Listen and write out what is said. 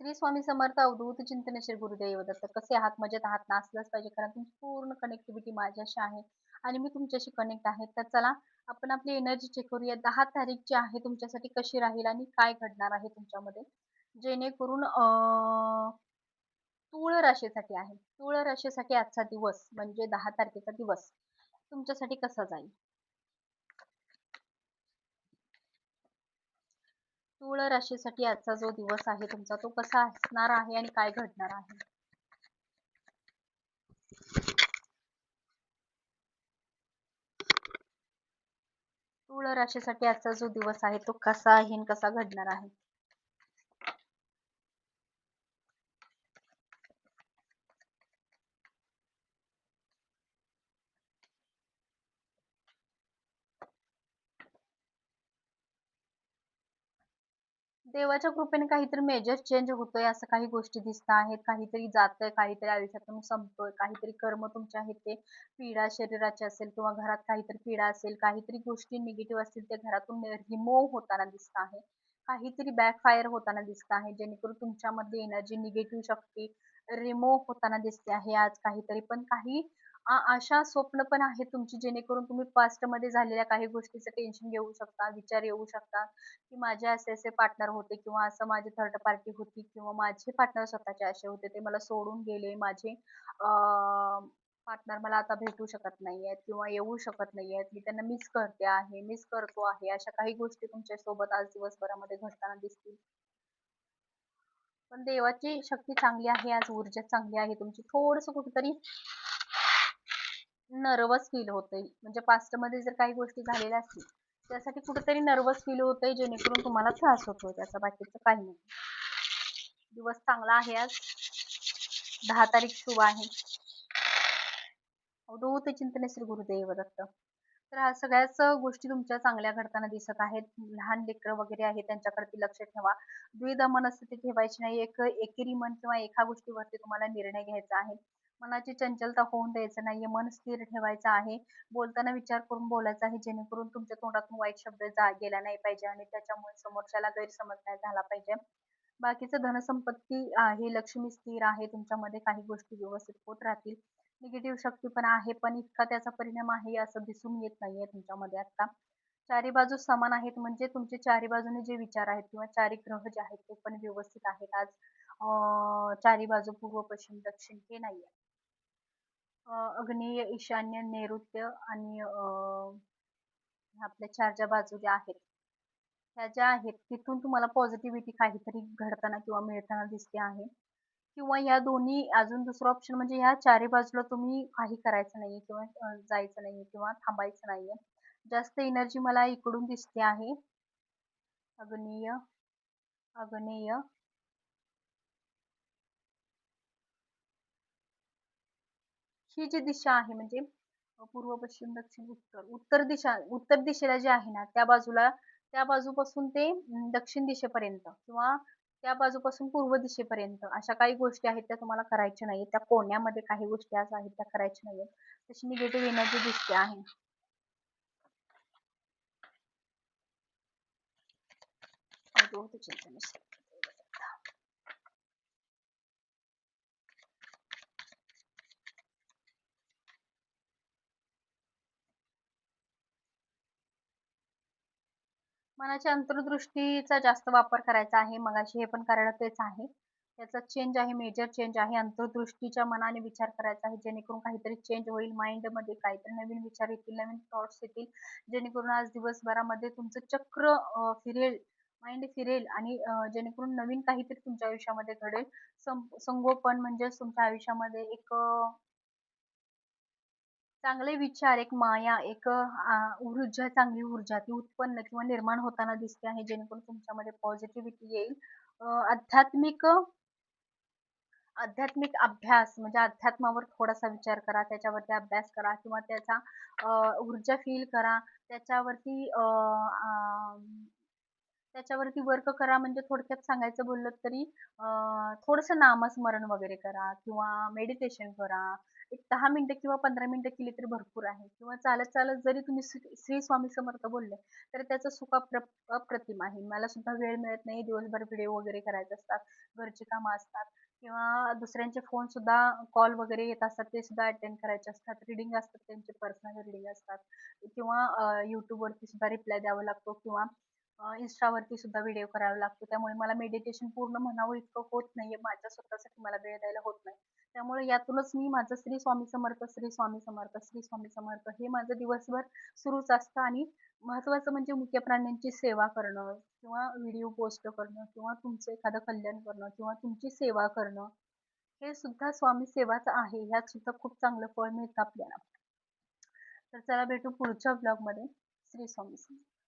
श्री स्वामी समर्थ अवधूत चिंतन श्री गुरुदेव दत्त कसे आहात? मजेत आहात? ना असलंच पाहिजे कारण तुमची पूर्ण कनेक्टिव्हिटी माझ्याशी आहे आणि मी तुमच्याशी कनेक्ट आहे. तर चला आपण आपली एनर्जी चेक करूया. दहा तारीख जी आहे तुमच्यासाठी कशी राहील आणि काय घडणार आहे तुमच्यामध्ये? जेणेकरून तुळ राशीसाठी आहे. तुळ राशीसाठी आजचा दिवस म्हणजे दहा तारखेचा दिवस तुमच्यासाठी कसा जाईल? तुळ राशीसाठी आजचा जो दिवस आहे तुमचा तो कसा असणार आहे आणि काय घडणार आहे? तुळ राशीसाठी आजचा जो दिवस आहे तो कसा आहे आणि कसा घडणार आहे? देवाच्या कृपेने काहीतरी मेजर चेंज होतोय असं काही गोष्टी दिसत आहेत. काहीतरी जातंय काहीतरी आयुष्यातून संपतोय काहीतरी कर्म तुमचे आहेत ते पीडा शरीराची असेल किंवा घरात काहीतरी पीडा असेल काहीतरी गोष्टी निगेटिव्ह असतील ते घरातून रिमूव्ह होताना दिसत आहे. काहीतरी बॅकफायर होताना दिसत आहे जेणेकरून तुमच्यामध्ये एनर्जी निगेटिव्ह शक्ती रिमूव्ह होताना दिसते आहे. आज काहीतरी पण काही अशा स्वप्न पण आहेत तुमची जेणेकरून तुम्ही पास्टमध्ये झालेल्या काही गोष्टीचं टेन्शन घेऊ शकता विचार येऊ शकता की माझे असे असे पार्टनर होते किंवा असं माझी थर्ड पार्टी होती किंवा माझे पार्टनर स्वतःचे असे होते ते मला सोडून गेले. माझे पार्टनर मला आता भेटू शकत नाहीयेत किंवा येऊ शकत नाहीयेत. मी त्यांना मिस करते आहे मिस करतो आहे. अशा काही गोष्टी तुमच्यासोबत आज दिवसभरामध्ये घडताना दिसतील. पण देवाची शक्ती चांगली आहे आज ऊर्जा चांगली आहे. तुमची थोडस कुठेतरी नर्वस फील होतंय. म्हणजे पास्टमध्ये जर काही गोष्टी झालेल्या असतील त्यासाठी कुठेतरी नर्वस फील होतंय जेणेकरून तुम्हाला त्रास होतो त्याचा बाकीचं काही नाही. दिवस चांगला आहे आज. दहा तारीख शुभ आहे. अवधूत चिंतने श्री गुरुदेव दत्त तर ह्या सगळ्याच गोष्टी तुमच्या चांगल्या घडताना दिसत आहेत. लहान लेकरं वगैरे आहेत त्यांच्याकडे लक्ष ठेवा. द्विधा मनस्थिती ठेवायची नाही. एक एकेरी मन किंवा एका गोष्टीवरती तुम्हाला निर्णय घ्यायचा आहे. मनाची चंचलता होऊन द्यायचं नाहीये. मन स्थिर ठेवायचं आहे. बोलताना विचार करून बोलायचं आहे. जेणेकरून तुमच्या तोंडातून वाईट शब्द जा गेला नाही पाहिजे आणि त्याच्यामुळे समोरच्याला गैरसमज नाही झाला पाहिजे. बाकीचं धनसंपत्ती आहे. लक्ष्मी स्थिर आहे. तुमच्यामध्ये काही गोष्टी व्यवस्थित होत राहतील. निगेटिव्ह शक्ती पण आहे. पण इतका त्याचा परिणाम आहे असं दिसून येत नाहीये तुमच्यामध्ये आता. चारी बाजू समान आहेत. म्हणजे तुमचे चारी बाजूने जे विचार आहेत किंवा चारी ग्रह जे आहेत ते पण व्यवस्थित आहेत. आज चारी बाजू पूर्व पश्चिम दक्षिण हे नाहीये. अग्नेय ईशान्य नैऋत्य आणि आपल्या चार ज्या बाजू ज्या आहेत ह्या ज्या आहेत तिथून तुम्हाला पॉझिटिव्हिटी काहीतरी घडताना किंवा मिळताना दिसते आहे. किंवा या दोन्ही अजून दुसरं ऑप्शन म्हणजे ह्या चारी बाजूला तुम्ही काही करायचं नाहीये किंवा जायचं नाहीये किंवा थांबायचं नाहीये. जास्त एनर्जी मला इकडून दिसते आहे. अग्नेय अग्नेय ही जी दिशा आहे म्हणजे पूर्व पश्चिम दक्षिण उत्तर उत्तर दिशा उत्तर दिशेला जे आहे ना त्या बाजूला त्या बाजूपासून ते दक्षिण दिशेपर्यंत किंवा त्या बाजूपासून पूर्व दिशेपर्यंत अशा काही गोष्टी आहेत त्या तुम्हाला करायच्या नाहीये त्या कोण्यामध्ये काही गोष्टी असं आहेत त्या करायच्या नाहीये तशी निगेटिव्ह एनर्जी दिसते आहे. मनाच्या अंतर्दृष्टीचा जास्त वापर करायचा आहे. मगाशी हे पण कारण तेच आहे. त्याचा चेंज आहे मेजर चेंज आहे. अंतर्दृष्टीच्या मनाने विचार करायचा आहे. जेणेकरून काहीतरी चेंज होईल माइंडमध्ये काहीतरी नवीन विचार येतील नवीन थॉट्स येतील. जेणेकरून आज दिवसभरामध्ये तुमचं चक्र फिरेल माइंड फिरेल आणि जेणेकरून नवीन काहीतरी तुमच्या आयुष्यामध्ये घडेल. संगोपन म्हणजे तुमच्या आयुष्यामध्ये एक चांगले विचार एक माया एक ऊर्जा चांगली ऊर्जा ती उत्पन्न किंवा निर्माण होताना दिसते आहे जेणेकरून तुमच्यामध्ये पॉझिटिव्हिटी येईल. आध्यात्मिक आध्यात्मिक अभ्यास म्हणजे अध्यात्मावर थोडासा विचार करा त्याच्यावरती अभ्यास करा किंवा त्याचा ऊर्जा फील करा त्याच्यावरती त्याच्यावरती वर्क करा म्हणजे थोडक्यात सांगायचं बोललं तरी थोडंसं नामस्मरण वगैरे करा किंवा मेडिटेशन करा. एक दहा मिनटं किंवा पंधरा मिनिटं केली तरी भरपूर आहे. किंवा चालत चालत जरी तुम्ही श्री स्वामी समर्थ बोलले तर त्याचं सुख अप्र अप्रतिम आहे. मला सुद्धा वेळ मिळत नाही. दिवसभर व्हिडिओ वगैरे करायचे असतात घरची कामं असतात किंवा दुसऱ्यांचे फोन सुद्धा कॉल वगैरे येत असतात ते सुद्धा अटेंड करायचे असतात. रिडिंग असतात त्यांचे पर्सनल रिडिंग असतात. किंवा यूट्यूबवरती सुद्धा रिप्लाय द्यावा लागतो किंवा इंस्टावरती सुद्धा व्हिडिओ करावा लागतो. त्यामुळे मला मेडिटेशन पूर्ण म्हणावं इतकं होत नाहीये. माझ्या स्वतःसाठी मला वेळ द्यायला होत नाही. त्यामुळे यातूनच मी माझं श्री स्वामी समर्थ श्री स्वामी समर्थ श्री स्वामी समर्थ हे माझं दिवसभर सुरूच असतं. आणि महत्वाचं म्हणजे मुख्य प्राण्यांची सेवा करणं किंवा व्हिडिओ पोस्ट करणं किंवा तुमचं एखादं कल्याण करणं किंवा तुमची सेवा करणं हे सुद्धा स्वामी सेवाच आहे. ह्यात सुद्धा खूप चांगलं फळ मिळतं आपल्याला. तर चला भेटू पुढच्या ब्लॉगमध्ये श्री स्वामी समर्थ.